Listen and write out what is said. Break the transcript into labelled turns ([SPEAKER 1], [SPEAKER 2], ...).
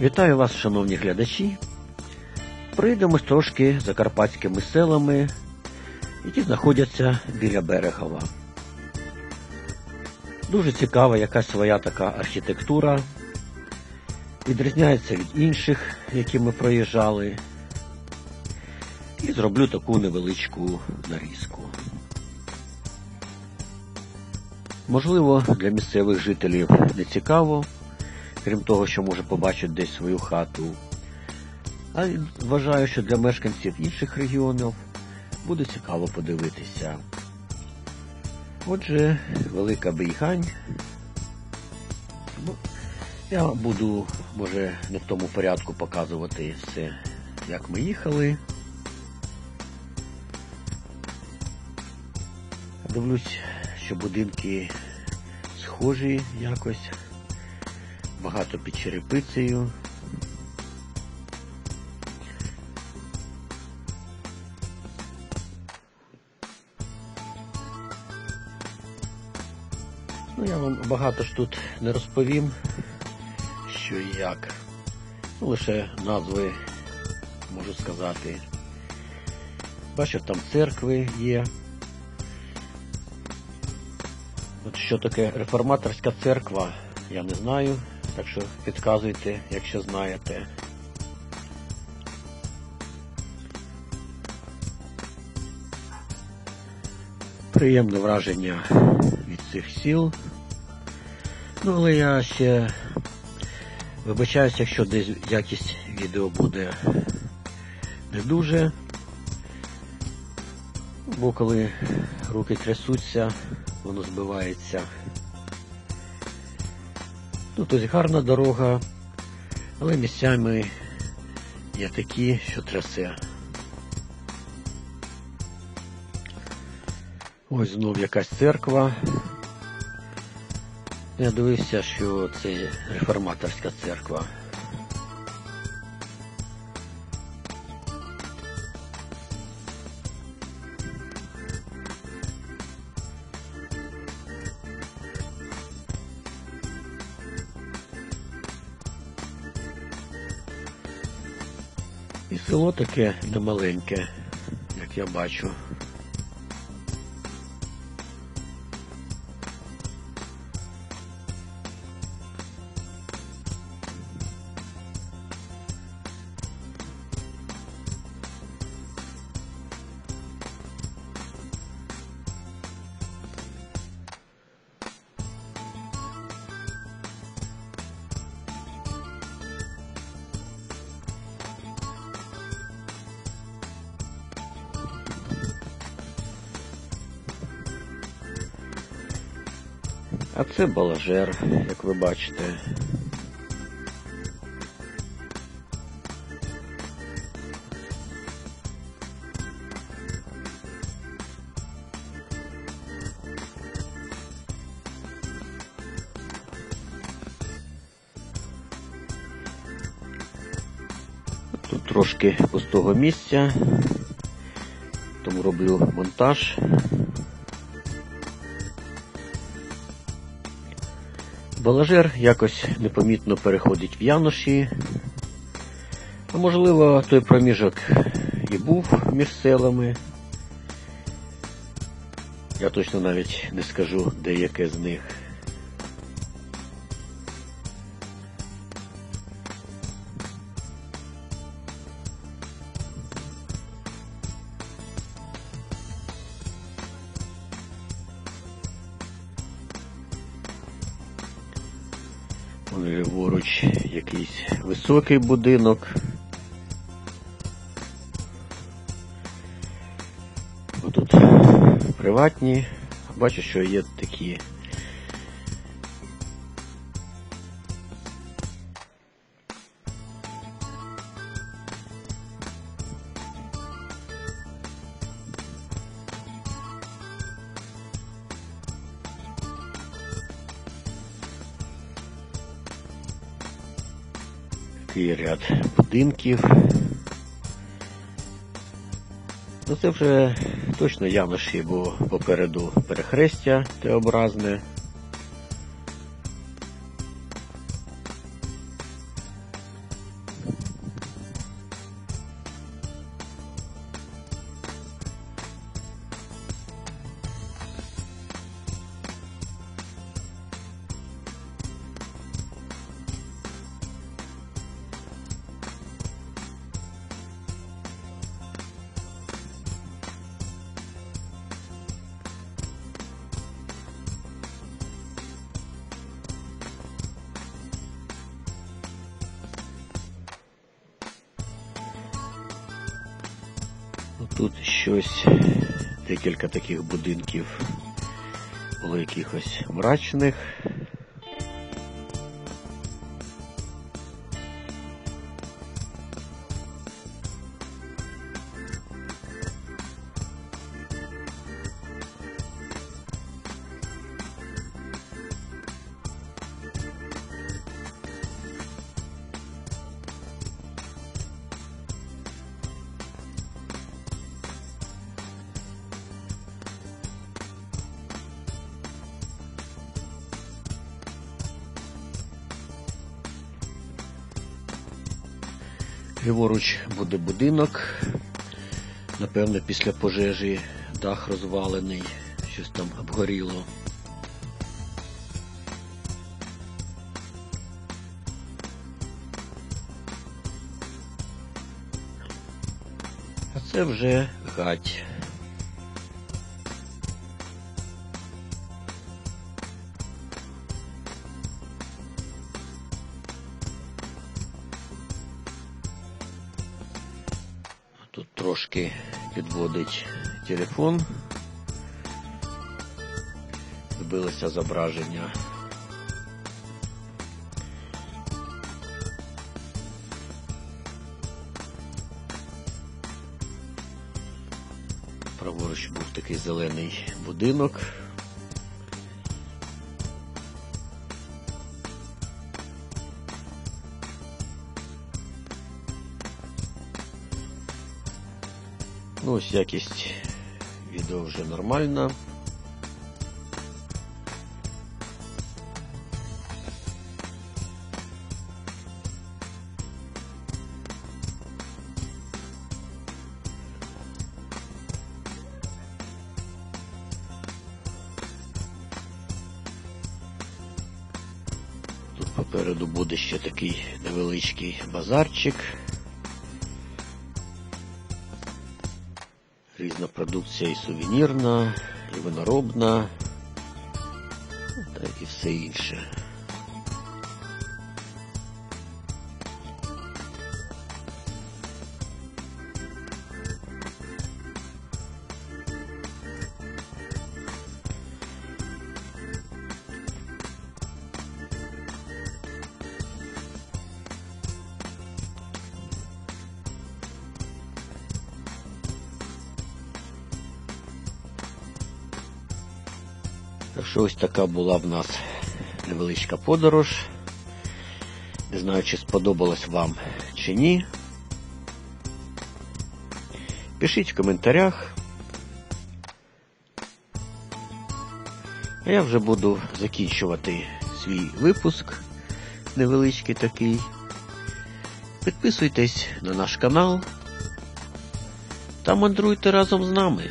[SPEAKER 1] Вітаю вас, шановні глядачі. Прийдемо трошки закарпатськими селами, які знаходяться біля Берегова. Дуже цікава якась своя така архітектура. Відрізняється від інших, які ми проїжджали. І зроблю таку невеличку нарізку. Можливо, для місцевих жителів не цікаво, крім того, що може побачити десь свою хату. А вважаю, що для мешканців інших регіонів буде цікаво подивитися. Отже, велика Бейгань. Ну, я буду, може, не в тому порядку показувати все, як ми їхали. Дивлюсь, що будинки схожі якось, багато під черепицею. Ну, я вам багато ж тут не розповім, що і як. Ну, лише назви можу сказати. Бачив, там церкви є. От що таке реформаторська церква, я не знаю, так що підказуйте, якщо знаєте. Приємне враження від цих сіл. Ну, але я ще вибачаюся, якщо десь якість відео буде не дуже. Бо коли руки трясуться, воно збивається. Ну, тут гарна дорога, але місцями є такі, що трясе. Ось знов якась церква. Я дивився, що це реформаторська церква. І село таке немаленьке, як я бачу. А це балажер, як ви бачите. Тут трошки пустого місця, тому роблю монтаж. Балажер якось непомітно переходить в Яноші. А можливо, той проміжок і був між селами. Я точно навіть не скажу, де яке з них. Ліворуч якийсь високий будинок. Тут приватні. Бачу, що є такі. Такий ряд будинків. Ну це вже точно ямиші, бо попереду перехрестя Т-образне. Тут щось, декілька таких будинків було якихось мрачних. Ліворуч буде будинок. Напевно, після пожежі дах розвалений, щось там обгоріло. А це вже гать. Тут трошки підводить телефон. Збилося зображення. Праворуч був такий зелений будинок. Ну, ось якість відео вже нормальна. Тут попереду буде ще такий невеличкий базарчик. Різна продукція і сувенірна, і виноробна, та і все інше. Так що ось така була в нас невеличка подорож. Не знаю, чи сподобалось вам чи ні. Пишіть в коментарях. А я вже буду закінчувати свій випуск невеличкий такий. Підписуйтесь на наш канал та мандруйте разом з нами.